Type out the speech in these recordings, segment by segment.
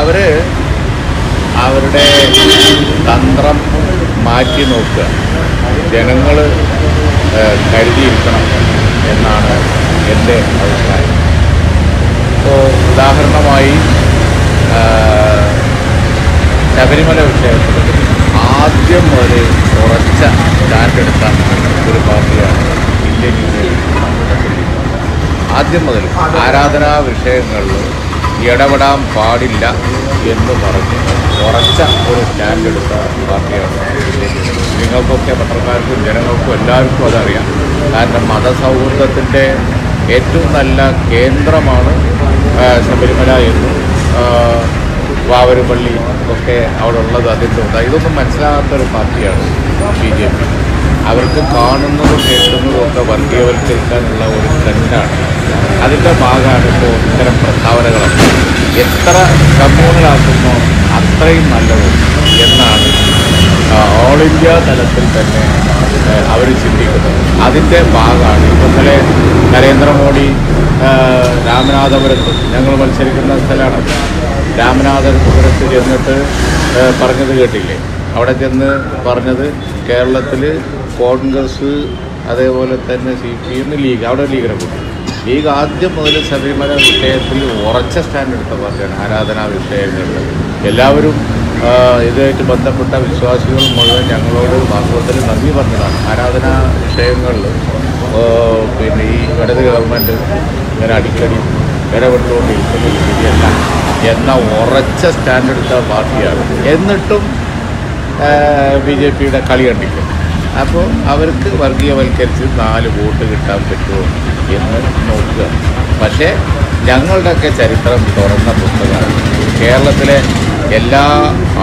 അവർ അവരുടെ തന്ത്രം മാറ്റി നോക്കുക. ജനങ്ങൾ കരുതിയിരിക്കണം എന്നാണ് എന്റെ അഭിപ്രായം. ഇപ്പോൾ ഉദാഹരണമായി ശബരിമല വിഷയത്തിൽ ആദ്യം മുതൽ ഉറച്ച സ്റ്റാൻഡ് എടുത്ത ഒരു പാർട്ടിയാണ് ഇന്ത്യൻ യൂണിയൻ. ആദ്യം മുതൽ ആരാധനാ വിഷയങ്ങളിൽ ഇടപെടാൻ പാടില്ല എന്ന് പറഞ്ഞ്. ഉറച്ച ഒരു സ്റ്റാൻഡ് എടുത്ത പാർട്ടിയാണ്. നിങ്ങൾക്കൊക്കെ പത്രക്കാർക്കും ജനങ്ങൾക്കും എല്ലാവർക്കും അതറിയാം. കാരണം മതസൗഹൃദത്തിന്റെ ഏറ്റവും നല്ല കേന്ദ്രമാണ് ശബരിമല എന്നും വാവരുപള്ളി ഒക്കെ അവിടെ ഉള്ളത് അതിന്റെ ഉണ്ട് ഇതൊന്നും മനസ്സിലാകാത്തൊരു പാർട്ടിയാണ് ബി ജെ പി. അവർക്ക് കാണുന്നതും കേൾക്കുന്നതും ഒക്കെ വർഗീയവൽക്കരിക്കാനുള്ള ഒരു ട്രെൻഡാണ് അതിന്റെ ഭാഗമാണ് ഇപ്പോൾ ഇത്തരം പ്രസ്താവനകളൊക്കെ. എത്ര കമ്മ്യൂണലാക്കുന്നോ അത്രയും നല്ലത് എന്നാണ് ഓൾ ഇന്ത്യ തലത്തിൽ തന്നെ അവർ ചിന്തിക്കുന്നത്. അതിന്റെ ഭാഗമാണ് ഇന്നലെ നരേന്ദ്രമോദി രാമനാഥപുരത്ത് ഞങ്ങൾ മത്സരിക്കുന്ന സ്ഥലമാണ്. രാമനാഥപുരത്ത് ചെന്നിട്ട് പറഞ്ഞത് കേട്ടില്ലേ? അവിടെ ചെന്ന് പറഞ്ഞത് കേരളത്തിൽ കോൺഗ്രസ് അതേപോലെ തന്നെ സി പി എം ലീഗ്. അവിടെ ലീഗിനെ കൂട്ടി. ലീഗ് ആദ്യം മുതൽ ശബരിമല വിഷയത്തിൽ ഉറച്ച സ്റ്റാൻഡ് എടുത്ത പാർട്ടിയാണ് ആരാധനാ വിഷയങ്ങളിൽ എല്ലാവരും ഇതുമായിട്ട് ബന്ധപ്പെട്ട വിശ്വാസികൾ മുഴുവൻ ഞങ്ങളോട് വാസ്തവത്തിൽ നന്ദി പറഞ്ഞതാണ്. ആരാധനാ വിഷയങ്ങളിൽ പിന്നെ ഈ ഇടത് ഗവൺമെന്റ് ഇങ്ങനെ അടിക്കടി ഇടപെട്ടുകൊണ്ടിരിക്കുന്നത് ശരിയല്ല എന്ന ഉറച്ച സ്റ്റാൻഡ് എടുത്ത പാർട്ടിയാണ്. എന്നിട്ടും ബി ജെ പിയുടെ കളി കണ്ടില്ല. അപ്പോൾ അവർക്ക് വർഗീയവൽക്കരിച്ച് നാല് വോട്ട് കിട്ടാൻ പറ്റുമോ എന്ന് നോക്കുക. പക്ഷേ ഞങ്ങളുടെയൊക്കെ ചരിത്രം തുറന്ന പുസ്തകമാണ്. കേരളത്തിലെ എല്ലാ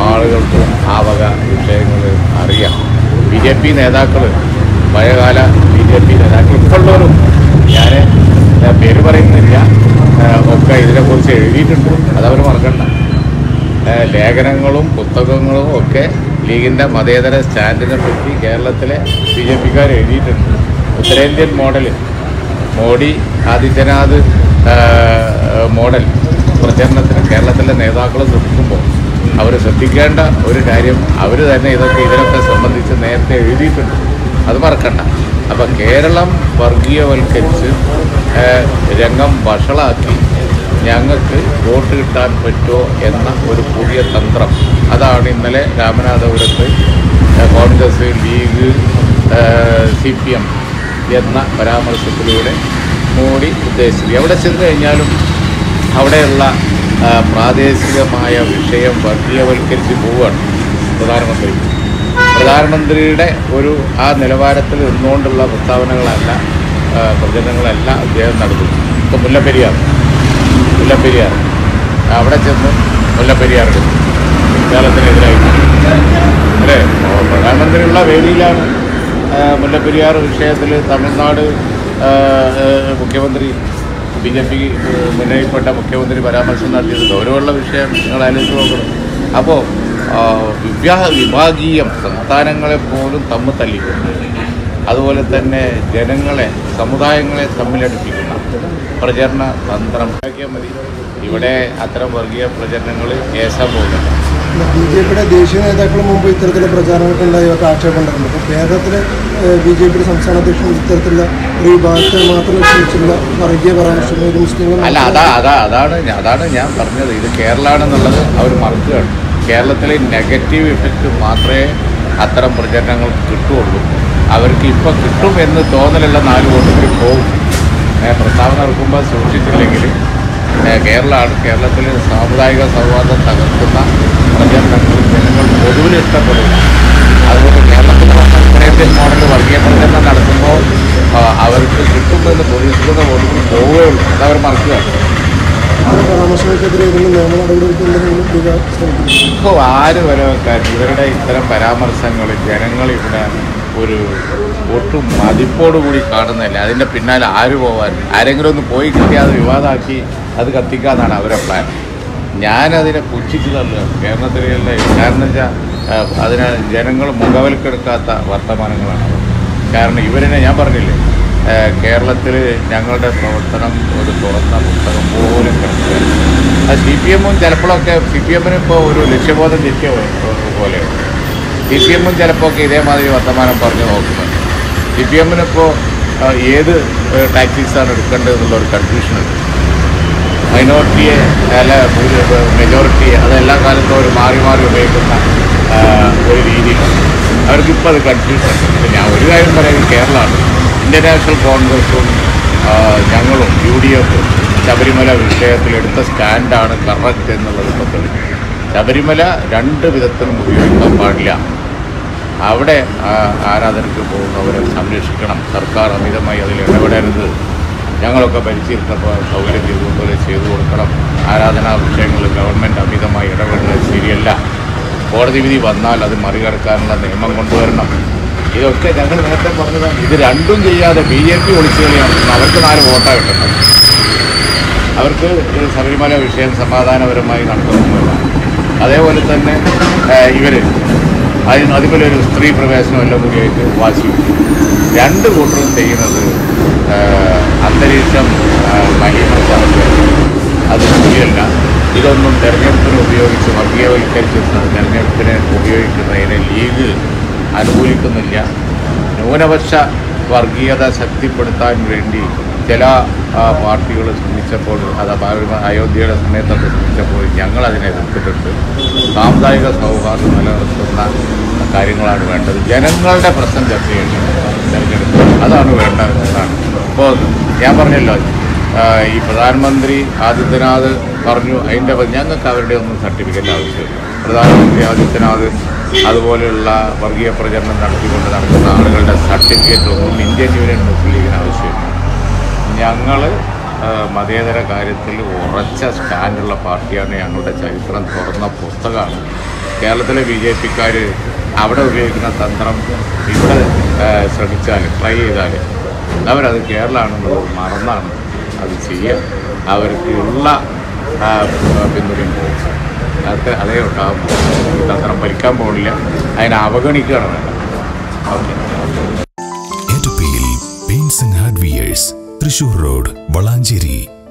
ആളുകൾക്കും ആ വക വിഷയങ്ങൾ അറിയാം. ബി ജെ പി നേതാക്കൾ പഴയകാല ബി ജെ പി നേതാക്കൾ ഇപ്പോഴുള്ളവരും. ഞാൻ പേര് പറയുന്നില്ല. ഒക്കെ ഇതിനെക്കുറിച്ച് എഴുതിയിട്ടുണ്ട്. അതവർ മറക്കണ്ട. ലേഖനങ്ങളും പുസ്തകങ്ങളും ഒക്കെ ലീഗിന്റെ മതേതര സ്റ്റാൻഡിനെ പറ്റി കേരളത്തിലെ ബി ജെ പിക്കാർ എഴുതിയിട്ടുണ്ട്. ഉത്തരേന്ത്യൻ മോഡൽ മോഡി ആദിത്യനാഥ് മോഡൽ പ്രചരണത്തിന് കേരളത്തിലെ നേതാക്കൾ ശ്രദ്ധിക്കുമ്പോൾ അവർ ശ്രദ്ധിക്കേണ്ട ഒരു കാര്യം അവർ തന്നെ ഇതൊക്കെ ഇതിനൊക്കെ സംബന്ധിച്ച് നേരത്തെ എഴുതിയിട്ടുണ്ട്. അത് മറക്കണ്ട. അപ്പം കേരളം വർഗീയവൽക്കരിച്ച് രംഗം വഷളാക്കി ഞങ്ങൾക്ക് വോട്ട് കിട്ടാൻ പറ്റുമോ എന്ന ഒരു പുതിയ തന്ത്രം അതാണ് ഇന്നലെ രാമനാഥപുരത്ത് Congress League C P M എന്ന പരാമർശത്തിലൂടെ മോഡി ഉദ്ദേശിച്ചത് എവിടെ ചെന്ന് കഴിഞ്ഞാലും അവിടെയുള്ള പ്രാദേശികമായ വിഷയം വർഗീയവൽക്കരിച്ച് പോവുകയാണ് പ്രധാനമന്ത്രി. പ്രധാനമന്ത്രിയുടെ ഒരു ആ നിലവാരത്തിൽ നിന്നുകൊണ്ടുള്ള പ്രസ്താവനകളല്ല പ്രചരണങ്ങളല്ല അദ്ദേഹം നടത്തുന്നത്. ഇപ്പോൾ മുല്ലപ്പെരിയാർ മുല്ലപ്പെരിയാർ. അവിടെ ചെന്ന് മുല്ലപ്പെരിയാർ എടുത്തു കേരളത്തിനെതിരായി അല്ലേ? പ്രധാനമന്ത്രിയുള്ള വേദിയിലാണ് മുല്ലപ്പെരിയാർ വിഷയത്തിൽ തമിഴ്നാട് മുഖ്യമന്ത്രി ബി ജെ പി മുന്നണിപ്പെട്ട മുഖ്യമന്ത്രി പരാമർശം നടത്തിയത് ഗൗരവമുള്ള വിഷയം നിങ്ങൾ ആലോചിച്ച് നോക്കണം. അപ്പോൾ വിവാഹ വിഭാഗീയം സംസ്ഥാനങ്ങളെ പോലും തമ്മിൽ തല്ലിക്കൊണ്ട് അതുപോലെ തന്നെ ജനങ്ങളെ സമുദായങ്ങളെ തമ്മിലടുപ്പിക്കുന്ന പ്രചരണ തന്ത്രം. ഉണ്ടാക്കിയാൽ മതി. ഇവിടെ അത്തരം വർഗീയ പ്രചരണങ്ങൾ കേസാൻ പോകുന്നുണ്ട്. ബി ജെ പിയുടെ ദേശീയ നേതാക്കൾ മുമ്പ് ഇത്തരത്തിലുള്ള പ്രചാരണങ്ങൾക്ക് ഉണ്ടായതൊക്കെ ആക്ഷേപം ഉണ്ടായിരുന്നു. അപ്പോൾ കേരളത്തിലെ ബി ജെ പിയുടെ സംസ്ഥാന അധ്യക്ഷൻ ഇത്തരത്തിലുള്ള ഒരു വിഭാഗത്തെ മാത്രം ലക്ഷ്യമിച്ചുള്ള വർഗീയ പരാമർശങ്ങൾ ഒരു മുസ്ലിങ്ങൾ അല്ല അതാ അതാ അതാണ് അതാണ് ഞാൻ പറഞ്ഞത്. ഇത് കേരളമാണെന്നുള്ളത് അവർ മറക്കുകയാണ്. കേരളത്തിലെ നെഗറ്റീവ് ഇഫക്റ്റ് മാത്രമേ അത്തരം പ്രചരണങ്ങൾ കിട്ടുള്ളൂ അവർക്ക് ഇപ്പോൾ കിട്ടും എന്ന് തോന്നലുള്ള നാല് വോട്ടുകൾ പോകും പ്രസ്താവന ഇറക്കുമ്പോൾ സൂക്ഷിച്ചില്ലെങ്കിൽ കേരളമാണ്. കേരളത്തിൽ സാമുദായിക സൗഹാർദ്ദം തകർക്കുന്ന പ്രചരണങ്ങൾ ജനങ്ങൾ പൊതുവിൽ ഇഷ്ടപ്പെടില്ല അതുകൊണ്ട് കേരളത്തിൽ ഉത്തരേന്ത്യൻ മോഡൽ വർഗീയ പ്രചരണം നടത്തുമ്പോൾ അവർക്ക് കിട്ടുന്നതിന് പ്രതീക്ഷിക്കുന്ന വോട്ടുകൾ പോവുകയുള്ളൂ. അതവർ മറക്കുകയാണ് ഇപ്പോൾ ആര് വരെ ഇവരുടെ ഇത്തരം പരാമർശങ്ങൾ ജനങ്ങൾ ഇവിടെ ഒരു ഒട്ടും മതിപ്പോടുകൂടി കാണുന്നില്ല അതിന്റെ പിന്നാലെ ആര് പോവാൻ? ആരെങ്കിലും ഒന്ന് പോയി കിട്ടിയാൽ അത് വിവാദമാക്കി അത് കത്തിക്കാന്നാണ് അവരെ പ്ലാൻ ഞാനതിനെ പുച്ഛിച്ച് തള്ളുകയാണ് കേരളത്തിലെ കാരണം വെച്ചാൽ അതിനെ ജനങ്ങൾ മുഖവൽക്കെടുക്കാത്ത വർത്തമാനങ്ങളാണ് കാരണം ഇവരിനെ ഞാൻ പറഞ്ഞില്ലേ കേരളത്തിൽ ഞങ്ങളുടെ പ്രവർത്തനം ഒരു തുറന്ന പുസ്തകം പോലും കിടക്കുകയാണ്. സി പി എമ്മും ചിലപ്പോഴൊക്കെ സി പി എമ്മിന് ഇപ്പോൾ ഒരു ലക്ഷ്യബോധം തെറ്റിയ പോലെയാണ് സി പി എമ്മും ചിലപ്പോൾ ഒക്കെ ഇതേമാതിരി വർത്തമാനം പറഞ്ഞ് നോക്കുന്നുണ്ട്. സി പി എമ്മിനിപ്പോൾ ഏത് ടാക്ടീസാണ് എടുക്കേണ്ടത് എന്നുള്ള ഒരു കൺഫ്യൂഷനുണ്ട് മൈനോറിറ്റിയെ അല്ല മെജോറിറ്റിയെ അതെല്ലാ കാലത്തും അവർ മാറി മാറി ഉപയോഗിക്കുന്ന ഒരു രീതിയിലാണ് അവർക്കിപ്പോൾ അത് കൺഫ്യൂഷൻ ഞാൻ ഒരു കാര്യം പറയാം കേരളമാണ്. ഇന്ത്യൻ നാഷണൽ കോൺഗ്രസും ഞങ്ങളും യു ഡി എഫും ശബരിമല വിഷയത്തിൽ എടുത്ത സ്റ്റാൻഡാണ് കറക്റ്റ് എന്നുള്ളത് ഇപ്പോൾ ശബരിമല രണ്ട് വിധത്തിലും ഉപയോഗിക്കാൻ പാടില്ല. അവിടെ ആരാധനയ്ക്ക് പോകുന്നവരെ സംരക്ഷിക്കണം. സർക്കാർ അമിതമായി അതിൽ ഇടപെടരുത്. ഞങ്ങളൊക്കെ ഭരിച്ചിരുന്നപ്പോൾ സൗകര്യം ചെയ്തതുപോലെ ചെയ്തു കൊടുക്കണം. ആരാധനാ വിഷയങ്ങളിൽ ഗവൺമെന്റ് അമിതമായി ഇടപെടുന്നത് ശരിയല്ല. കോടതി വിധി വന്നാൽ അത് മറികടക്കാനുള്ള നിയമം കൊണ്ടുവരണം. ഇതൊക്കെ ഞങ്ങൾ നേരത്തെ പറഞ്ഞതാണ്. ഇത് രണ്ടും ചെയ്യാതെ ബി ജെ പി ഒളിച്ചുകളിയാണ്. അവർക്ക് നാല് വോട്ടാണ് കിട്ടുന്നത്. അവർക്ക് ശബരിമല വിഷയം സമാധാനപരമായി നടത്തുന്നു അതേപോലെ തന്നെ ഇവർ അതിന് അതുപോലെ ഒരു സ്ത്രീ പ്രവേശനം എല്ലാം കൂടിയായിട്ട് വാശി. രണ്ട് കൂട്ടറും ചെയ്യുന്നത് അന്തരീക്ഷം മലിനമാക്കുക അത് ശരിയല്ല. ഇതൊന്നും തെരഞ്ഞെടുപ്പിന് ഉപയോഗിച്ച് വർഗീയവൽക്കരിച്ച് തെരഞ്ഞെടുപ്പിനെ ഉപയോഗിക്കുന്നതിന് ലീഗ് അനുകൂലിക്കുന്നില്ല. ന്യൂനപക്ഷ വർഗീയത ശക്തിപ്പെടുത്താൻ വേണ്ടി ചില പാർട്ടികൾ ശ്രമിച്ചപ്പോൾ അത് അയോധ്യയുടെ സമയത്തൊക്കെ ശ്രമിച്ചപ്പോൾ ഞങ്ങൾ അതിനെ എതിർത്തിട്ടുണ്ട്. സാമുദായിക സൗഹാർദ്ദം നിലനിർത്തുന്ന കാര്യങ്ങളാണ് വേണ്ടത്. ജനങ്ങളുടെ പ്രശ്നം ചർച്ച ചെയ്യേണ്ടത് തെരഞ്ഞെടുപ്പ്. അതാണ് വേണ്ടത് എന്നാണ് ഇപ്പോൾ ഞാൻ പറഞ്ഞല്ലോ ഈ പ്രധാനമന്ത്രി ആദിത്യനാഥ് പറഞ്ഞു അതിന്റെ ഞങ്ങൾക്ക് അവരുടെ ഒന്നും സർട്ടിഫിക്കറ്റ് ആവശ്യമില്ല. പ്രധാനമന്ത്രി ആദിത്യനാഥ് അതുപോലെയുള്ള വർഗീയ പ്രചരണം നടത്തിക്കൊണ്ട് നടക്കുന്ന ആളുകളുടെ സർട്ടിഫിക്കറ്റ് ഒന്നും ഇന്ത്യൻ യൂണിയൻ മുസ്ലിം ലീഗിന് ആവശ്യമില്ല. ഞങ്ങൾ മതേതര കാര്യത്തിൽ ഉറച്ച സ്റ്റാൻഡുള്ള പാർട്ടിയാണ് ഞങ്ങളുടെ ചരിത്രം. തുറന്ന പുസ്തകമാണ്. കേരളത്തിലെ ബി ജെ പിക്കാർ അവിടെ ഉപയോഗിക്കുന്ന തന്ത്രം ഇവിടെ ശ്രമിച്ചാൽ ട്രൈ ചെയ്താൽ അവരത് കേരളമാണെന്നുള്ളത് മറന്നാണ് അത് ചെയ്യുക അവർക്ക് ഉള്ള ആ, പിന്തുണയും പോകും. അത് അതേ ഉണ്ടാകും തന്ത്രം ഭരിക്കാൻ പോകില്ല അതിനെ അവഗണിക്കുകയാണ് വേണ്ടത്. ഓക്കെ. തൃശൂർ റോഡ് വളാഞ്ചേരി.